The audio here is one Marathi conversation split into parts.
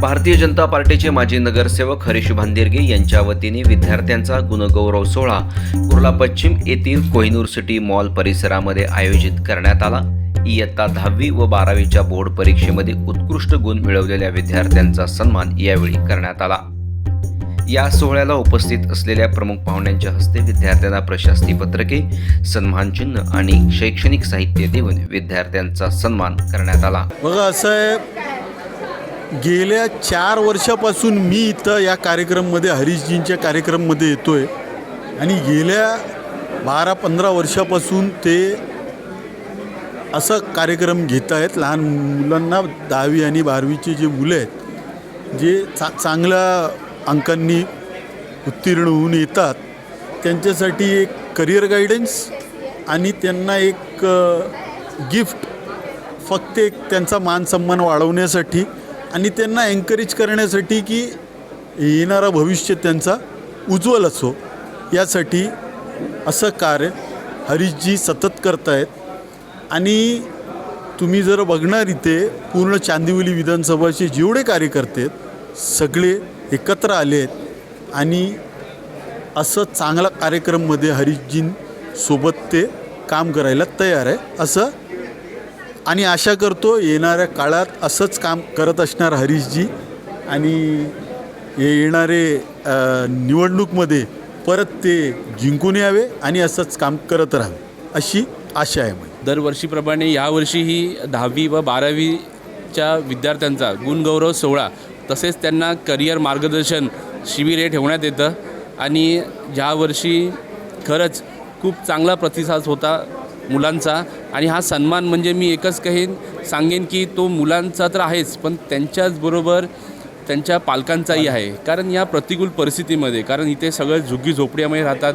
भारतीय जनता पार्टीचे माजी नगरसेवक हरीश भांदिरगे यांच्या वतीने विद्यार्थ्यांचा गुणगौरव सोहळा कुर्ला पश्चिम येथील कोहिनूर सिटी मॉल परिसरामध्ये आयोजित करण्यात आला. इयत्ता दहावी व बारावीच्या बोर्ड परीक्षेमध्ये उत्कृष्ट गुण मिळवलेल्या विद्यार्थ्यांचा सन्मान यावेळी करण्यात आला. या सोहळ्याला उपस्थित असलेल्या प्रमुख पाहुण्यांच्या हस्ते विद्यार्थ्यांना प्रशस्ती पत्रके सन्मानचिन्ह आणि शैक्षणिक साहित्य देऊन विद्यार्थ्यांचा सन्मान करण्यात आला. बघा असं आहे गेल्या चार वर्षापासून मी इथं या कार्यक्रममध्ये हरीशजींच्या कार्यक्रममध्ये येतो आहे आणि गेल्या बारा पंधरा वर्षापासून ते असं कार्यक्रम घेत आहेत. लहान मुलांना दहावी आणि बारावीचे जे मुलं आहेत जे चा चांगल्या अंकांनी उत्तीर्ण होऊन येतात त्यांच्यासाठी एक करिअर गायडन्स आणि त्यांना एक गिफ्ट फक्त एक त्यांचा मान सन्मान वाढवण्यासाठी आणि त्यांना एन्करेज करण्यासाठी की येणारा भविष्य त्यांचा उज्ज्वल असो. यासाठी असं कार्य हरीशजी सतत करतायत. आणि तुम्ही जर बघणार इथे पूर्ण चांदिवली विधानसभाचे जेवढे कार्यकर्ते आहेत सगळे एकत्र आले आहेत. आणि असं चांगला कार्यक्रममध्ये हरीशजींसोबत ते काम करायला तयार आहे. असं आणि आशा करतो येणाऱ्या काळात असंच काम करत असणार हरीशजी आणि हे येणारे निवडणूकमध्ये परत ते जिंकून यावे आणि असंच काम करत राहावे अशी आशा आहे माझी दरवर्षीप्रमाणे यावर्षीही दहावी व बारावीच्या विद्यार्थ्यांचा गुणगौरव सोहळा तसेच त्यांना करिअर मार्गदर्शन शिबिर हे ठेवण्यात येतं आणि यावर्षी खरंच खूप चांगला प्रतिसाद होता मुलांचा आणि हा सन्मान म्हणजे मी एकच कहेन सांगेन की तो मुलांचा तर आहेच पण त्यांच्याचबरोबर त्यांच्या पालकांचाही आहे. कारण या प्रतिकूल परिस्थितीमध्ये कारण इथे सगळं झुगी झोपड्यामध्ये राहतात.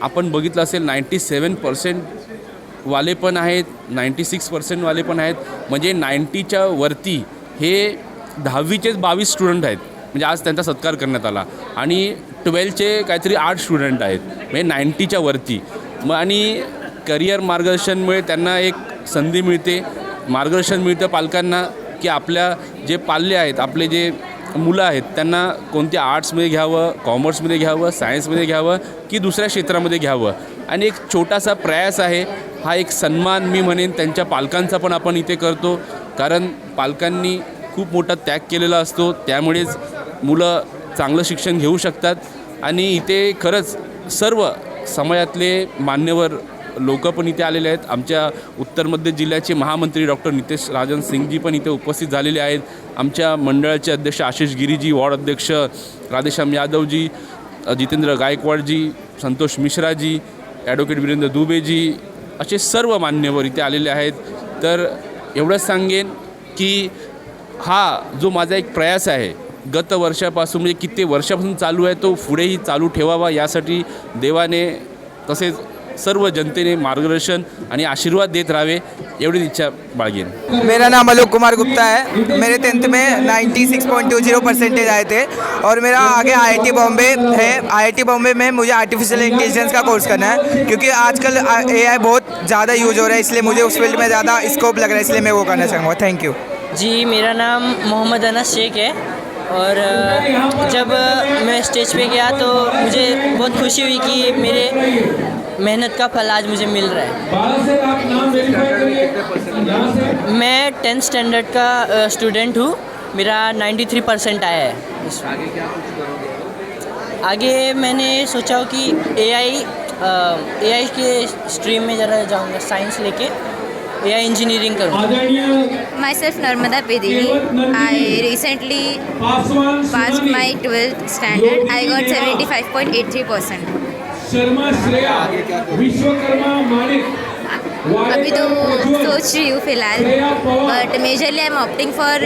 आपण बघितलं असेल नाईंटी सेवन पर्सेंट वाले पण आहेत नाईंटी सिक्स पर्सेंटवाले पण आहेत. म्हणजे नाईंटीच्या वरती हे दहावीचेच बावीस स्टुडंट आहेत. म्हणजे आज त्यांचा सत्कार करण्यात आला. आणि ट्वेल्थचे काहीतरी आठ स्टुडंट आहेत. म्हणजे नाईंटीच्या वरती. मग आणि करिअर मार्गदर्शनमुळे त्यांना एक संधी मिळते. मार्गदर्शन मिळतं पालकांना की आपल्या जे पाल्य आहेत आपले जे मुलं आहेत त्यांना कोणत्या आर्ट्समध्ये घ्यावं कॉमर्समध्ये घ्यावं सायन्समध्ये घ्यावं की दुसऱ्या क्षेत्रामध्ये घ्यावं. आणि एक छोटासा प्रयास आहे हा एक सन्मान मी म्हणेन त्यांच्या पालकांचा पण आपण इथे करतो. कारण पालकांनी खूप मोठा त्याग केलेला असतो त्यामुळेच मुलं चांगलं शिक्षण घेऊ शकतात. आणि इथे खरंच सर्व समाजातले मान्यवर लोक पण इथे आलेले आहेत. आमच्या उत्तर मध्य जिल्ह्याचे महामंत्री डॉक्टर नितेश राजन सिंगजी पण इथे उपस्थित झालेले आहेत. आमच्या मंडळाचे अध्यक्ष आशिष गिरीजी वॉर्ड अध्यक्ष राधेश्याम यादवजी जितेंद्र गायकवाडजी संतोष मिश्राजी ॲडव्होकेट वीरेंद्र दुबेजी असे सर्व मान्यवर इथे आलेले आहेत. तर एवढंच सांगेन की हा जो माझा एक प्रयास आहे गत वर्षापासून म्हणजे किती वर्षापासून चालू आहे तो पुढेही चालू ठेवावा यासाठी देवाने तसेच सर्व जनतेने मार्गदर्शन आणि आशीर्वाद देत राहावे एवढीच इच्छा बाळगेन. मेरा नाम आलोक कुमार गुप्ता है। मेरे टेंथ में 96.20 परसेंटेज आए थे और मेरा आगे आईआईटी बॉम्बे है। आईआईटी बॉम्बे में मुझे आर्टिफिशियल इंटेलिजेंस का कोर्स करना है क्योंकि आजकल एआई बहुत ज़्यादा यूज हो रहा है इसलिए मुझे उस फील्ड में ज़्यादा स्कोप लग रहा है इसलिए मैं वो करना चाहूँगा। थैंक यू जी मेरा नाम मोहम्मद अनस शेख है और जब स्टेज पे गया तो मुझे बहुत खुशी हुई कि मेरे मेहनत का फल आज मुझे मिल रहा है। मैं टेंथ स्टैंडर्ड का स्टूडेंट हूँ। मेरा 93 परसेंट आया है। आगे मैंने सोचा कि एआई एआई के स्ट्रीम में ज़रा जाऊँगा साइंस लेके। या इंजिनिअरिंग करून. Myself Narmada Pedini I recently pass my twelfth standard I got seventy five point eight three percent अभी तो सोच रही हूँ फिलहाल but majorly I am opting for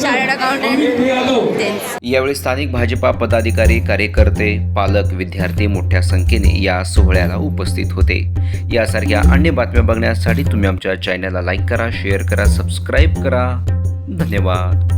chartered accountant यावेळी स्थानिक भाजपा पदाधिकारी कार्यकर्ते पालक विद्यार्थी मोठ्या संख्येने या सोहळ्याला उपस्थित होते. यासारख्या अन्य बातम्या बघण्यासाठी तुम्ही आमच्या चॅनलला लाईक करा शेअर करा सबस्क्राईब करा. धन्यवाद.